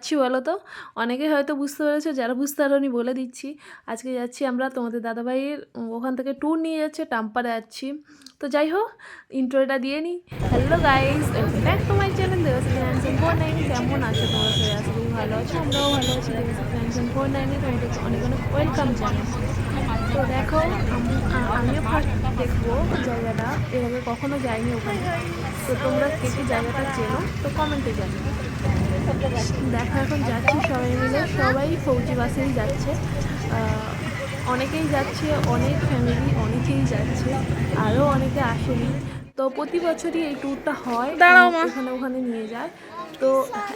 যাচ্ছি বলো তো? অনেকে হয়তো বুঝতে পেরেছ, যারা বুঝতে পারোনি বলে দিচ্ছি। আজকে যাচ্ছি আমরা তোমাদের দাদাভাইয়ের ওখান থেকে ট্যুর নিয়ে যাচ্ছে, টাম্পারে যাচ্ছি। তো যাই হোক ইন্ট্রোটা দিয়ে নিই। Hello guys back to my channel Debasi ফ্যান্সন four nine কেমন আছো তোমার সবাই? করি ভালো আছো, আমরাও ভালো আছি দেবাসী ফোর নাইনে তোমাদের অনেক অনেক ওয়েলকাম জানাই। তো দেখো আমিও ফার্স্ট দেখব জায়গাটা। এভাবে কখনো যাইনি ওখানে। তো তোমরা কে কে জায়গাটা চেনো তো কমেন্টে জানিও। দেখো এখন যাচ্ছি সবাই মিলে। সবাই ফৌজি বাসেই যাচ্ছে। অনেকেই যাচ্ছে অনেক ফ্যামিলি অনেকেই যাচ্ছে আরও অনেকে আসেনি। তো প্রতি বছরই এই ট্যুরটা হয়। এখানে ওখানে নিয়ে যায়। তো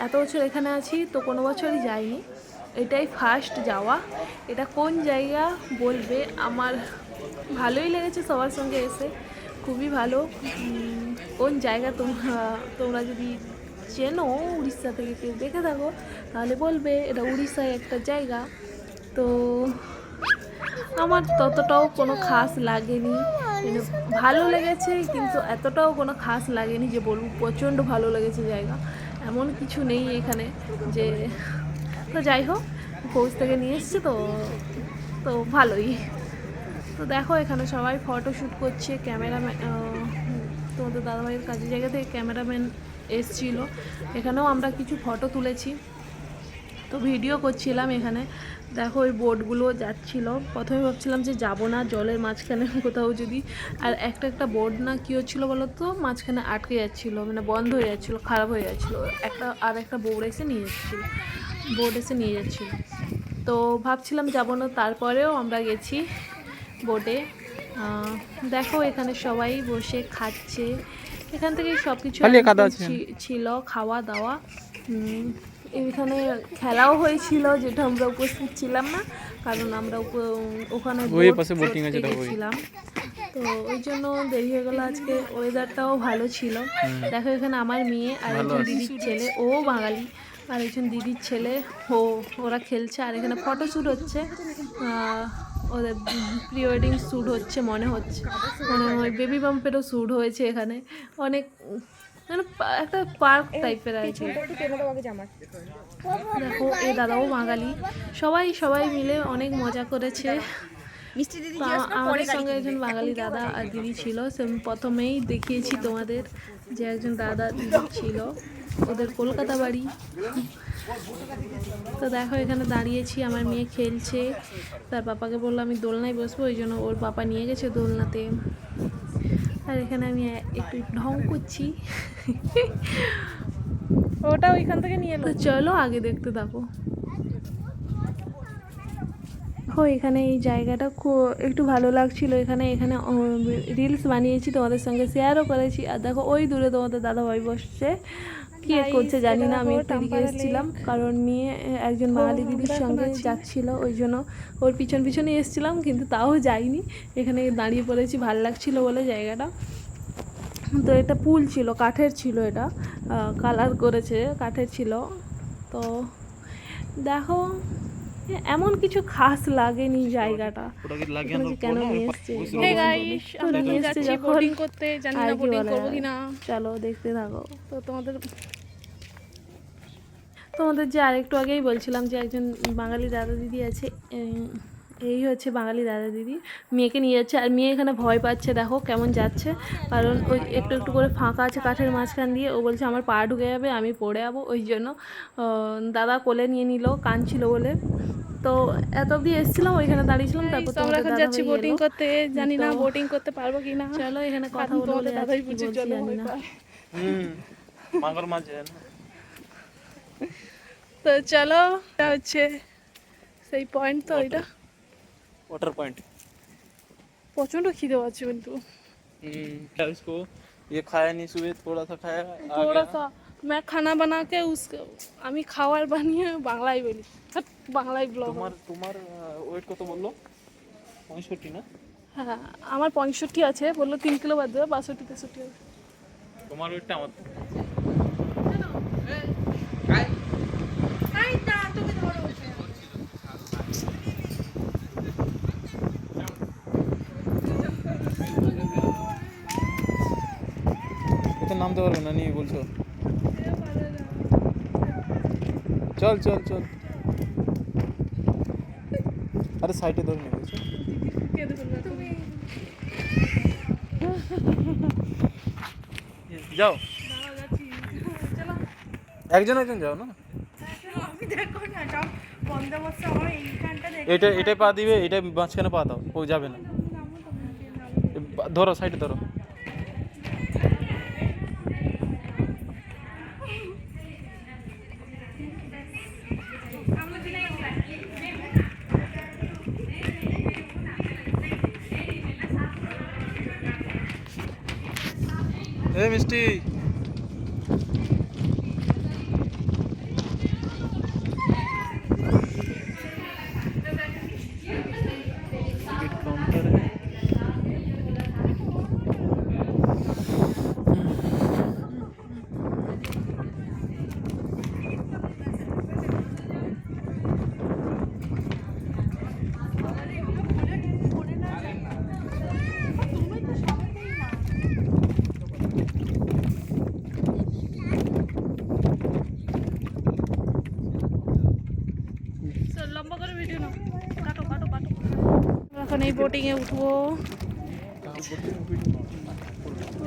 এত বছর এখানে আছি তো কোনো বছরই যাইনি। এটাই ফার্স্ট যাওয়া। এটা কোন জায়গা বলবে? আমার ভালোই লেগেছে সবার সঙ্গে এসে। খুবই ভালো। কোন জায়গা তোমরা তোমরা যদি চেনো উড়িষ্যা থেকে কেউ দেখে থাকো, তাহলে বলবে এটা উড়িষ্যায় একটা জায়গা। তো আমার ততটাও কোনো খাস লাগেনি। মানে ভালো লেগেছে, কিন্তু এতটাও কোনো খাস লাগেনি যে বলব প্রচণ্ড ভালো লেগেছে জায়গা। এমন কিছু নেই এখানে যে, তো যাই হোক ফৌজ থেকে নিয়ে এসছে তো তো ভালোই। তো দেখো, এখানে সবাই ফটো শ্যুট করছে। ক্যামেরাম্যান তোমাদের দাদাভাইয়ের কাজের জায়গা থেকে ক্যামেরাম্যান এসছিল। এখানেও আমরা কিছু ফটো তুলেছি। তো ভিডিও করছিলাম এখানে। দেখো, ওই বোটগুলো যাচ্ছিল। প্রথমে ভাবছিলাম যে যাব না, জলের মাঝখানে কোথাও যদি। আর একটা একটা বোর্ড না কী হচ্ছিল বলো তো? মাঝখানে আটকে যাচ্ছিল মানে বন্ধ হয়ে যাচ্ছিল, খারাপ হয়ে যাচ্ছিল। একটা আর একটা বোর্ড এসে নিয়ে যাচ্ছিল। বোর্ড এসে নিয়ে যাচ্ছিল। তো ভাবছিলাম যাব না, তারপরেও আমরা গেছি। বোটে দেখো এখানে সবাই বসে খাচ্ছে। এখান থেকে সব কিছু। ছিল খাওয়া দাওয়া। এখানে খেলাও হয়েছিল যেটা আমরা উপস্থিত ছিলাম না কারণ আমরা ওখানে। গেছিলাম তো ওই জন্য দেরি হয়ে গেলো আজকে। ওয়েদারটাও ভালো ছিল। দেখো এখানে আমার মেয়ে আর একজন দিদির ছেলে ও বাঙালি। আর একজন দিদির ছেলে ও ওরা খেলছে। আর এখানে ফটো শ্যুট হচ্ছে ওদের প্রি ওয়েডিং শ্যুট হচ্ছে মনে হচ্ছে। মানে ওই বেবি বাম্পেরও শ্যুট হয়েছে এখানে। অনেক মানে একটা পার্ক টাইপের আছে। দেখো এ দাদাও বাঙালি। সবাই সবাই মিলে অনেক মজা করেছে। মিষ্টি দিদি আমাদের সঙ্গে একজন বাঙালি দাদা আর দিদি ছিল সে আমি প্রথমেই দেখিয়েছি তোমাদের যে একজন দাদা দিদি ছিল। ওদের কলকাতা বাড়ি। তো দেখো এখানে দাঁড়িয়েছি আমার মেয়ে খেলছে। তার পাপাকে বলল আমি দোলনায় বসবো ওই জন্য ওর পাপা নিয়ে গেছে দোলনাতে। আর এখানে আমি একটু ঢং করছি। ওটা ওইখান থেকে নিয়ে চলো আগে দেখতে থাকো। ও এখানে এই জায়গাটা খুব একটু ভালো লাগছিল। এখানে এখানে রিলস বানিয়েছি তোমাদের সঙ্গে শেয়ারও করেছি। আর দেখো ওই দূরে তোমাদের দাদাভাই বসছে। কি করছে জানি না আমি একটু এদিকে এসেছিলাম। কারণ মেয়ে একজন বাঙালি দিদির সঙ্গে যাচ্ছিল ওই জন্য ওর পিছন পিছনে এসেছিলাম কিন্তু তাও যাইনি। এখানে দাঁড়িয়ে পড়েছি ভালো লাগছিল বলে জায়গাটা। তো এটা পুল ছিল কাঠের ছিল এটা। কালার করেছে কাঠের ছিল। তো দেখো এমন কিছু খাস লাগেনি জায়গাটা। কেন? নিয়ে এসছে? যখন করতে জানি না বোটিং করব কিনা। চলো দেখতে থাকো। তো তোমাদের তোমাদের যে আরেকটু আগেই বলছিলাম যে একজন বাঙালি দাদা দিদি আছে এই হচ্ছে বাঙালি দাদা দিদি। মেয়েকে নিয়ে যাচ্ছে আর মেয়ে এখানে ভয় পাচ্ছে দেখো কেমন যাচ্ছে। কারণ ওই একটু একটু করে ফাঁকা আছে কাঠের মাঝখান দিয়ে ও বলছে আমার পা ঢুকে যাবে আমি পড়ে যাব ওই জন্য দাদা কোলে নিয়ে নিল কাঁদছিল বলে। তো এত অবধি এসেছিলাম ওইখানে দাঁড়িয়েছিলাম তারপর তো আমরা এখন যাচ্ছি বোটিং করতে জানি না বোটিং করতে পারব কিনা চলো এখানে কথা বলে দাদাই কি বলছি জন্য জানি না। হুম মাগর মাছ তো চলো এটা হচ্ছে সেই পয়েন্ট তো এটা। वाटर पॉइंट প্রচন্ড খিদে পাচ্ছে কিন্তু हम्म क्या इसको ये खाया नहीं सुबह थोड़ा सा खाया आ थोड़ा गया सा मैं खाना बना के उस আমি খাবার বানিয়ে বাংলায় বলি ধ্যাৎ, বাংলায় ব্লগ তোমার তোমার ওয়েট কত বললো পঁয়ষট্টি না হ্যাঁ আমার পঁয়ষট্টি আছে বললো তিন কিলো বাদ দেবে বাষট্টি তেষট্টি হবে তোমার ওয়েটটা আমার নামতে পারবে না, নিয়ে বলছো। চল চল চল। আরে সাইডে ধরে নিয়ে গেছে যাও। একজন একজন যাও না। এটা এটাই পা দিবে, এটা মাঝখানে পা দাও, ও যাবে না। ধরো সাইডে ধরো। মিষ্টি। এখন এই বোটিংয়ে উঠবো।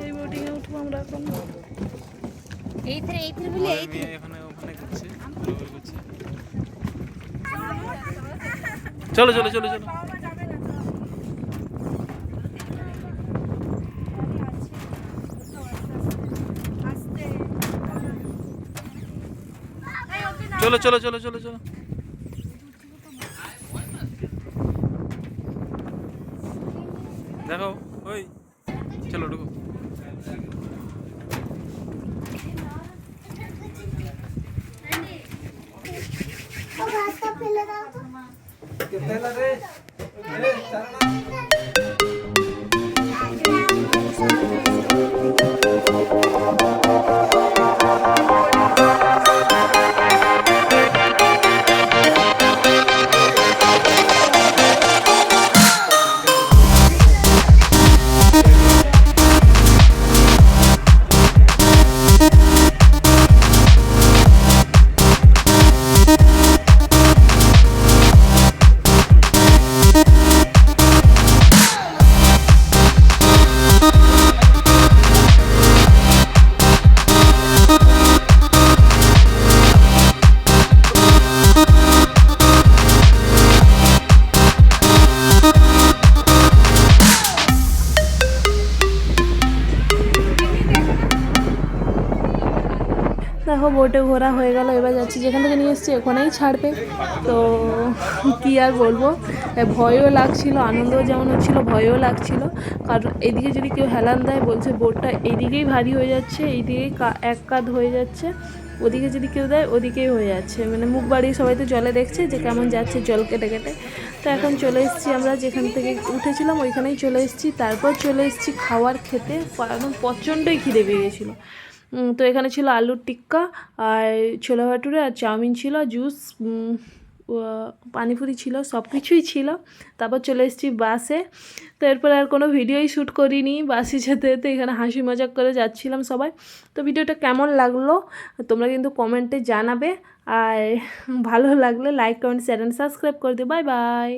এই বোটিংয়ে উঠবো আমরা এখন। এই চলো চলো চলো চলো। চলো। চলো চলো চলো চলো। দেখো ওই চলো ঢুকো। ফেলে দাও তো। ফেলে রে বোটে ঘোরা হয়ে গেল, এবার যাচ্ছি যেখান থেকে নিয়ে এসেছি ওখানেই ছাড়বে। তো কি আর বলব? ভয়ও লাগছিল, আনন্দও যেমন হচ্ছিল, ভয়ও লাগছিল। কারণ এদিকে যদি কেউ হেলান দেয়, বলছে বোটটা এইদিকেই ভারী হয়ে যাচ্ছে, এইদিকেই এক কাঁধ হয়ে যাচ্ছে। ওদিকে যদি কেউ দেয়, ওদিকেই হয়ে যাচ্ছে। মানে মুখ বাড়িয়ে সবাই তো জলে দেখছে যে কেমন যাচ্ছে জল কেটে কেটে। তো এখন চলে এসেছি আমরা যেখান থেকে উঠেছিলাম, ওইখানেই চলে এসেছি। তারপর চলে এসেছি খাওয়ার খেতে একদম প্রচণ্ডই খিদে পেয়ে গেছিল। তো এখানে ছিল আলুর টিক্কা আর ছোলা ভাটুরে আর চাউমিন ছিল, জুস পানিপুরি ছিল, সব কিছুই ছিল। তারপর চলে এসেছি বাসে। তো এরপর আর কোনো ভিডিওই শ্যুট করিনি। বাসে যেতে যেতে এখানে হাসি মজাক করে যাচ্ছিলাম সবাই। তো ভিডিওটা কেমন লাগল তোমরা কিন্তু কমেন্টে জানাবে। আর ভালো লাগলে like comment share and subscribe করে দিও। Bye bye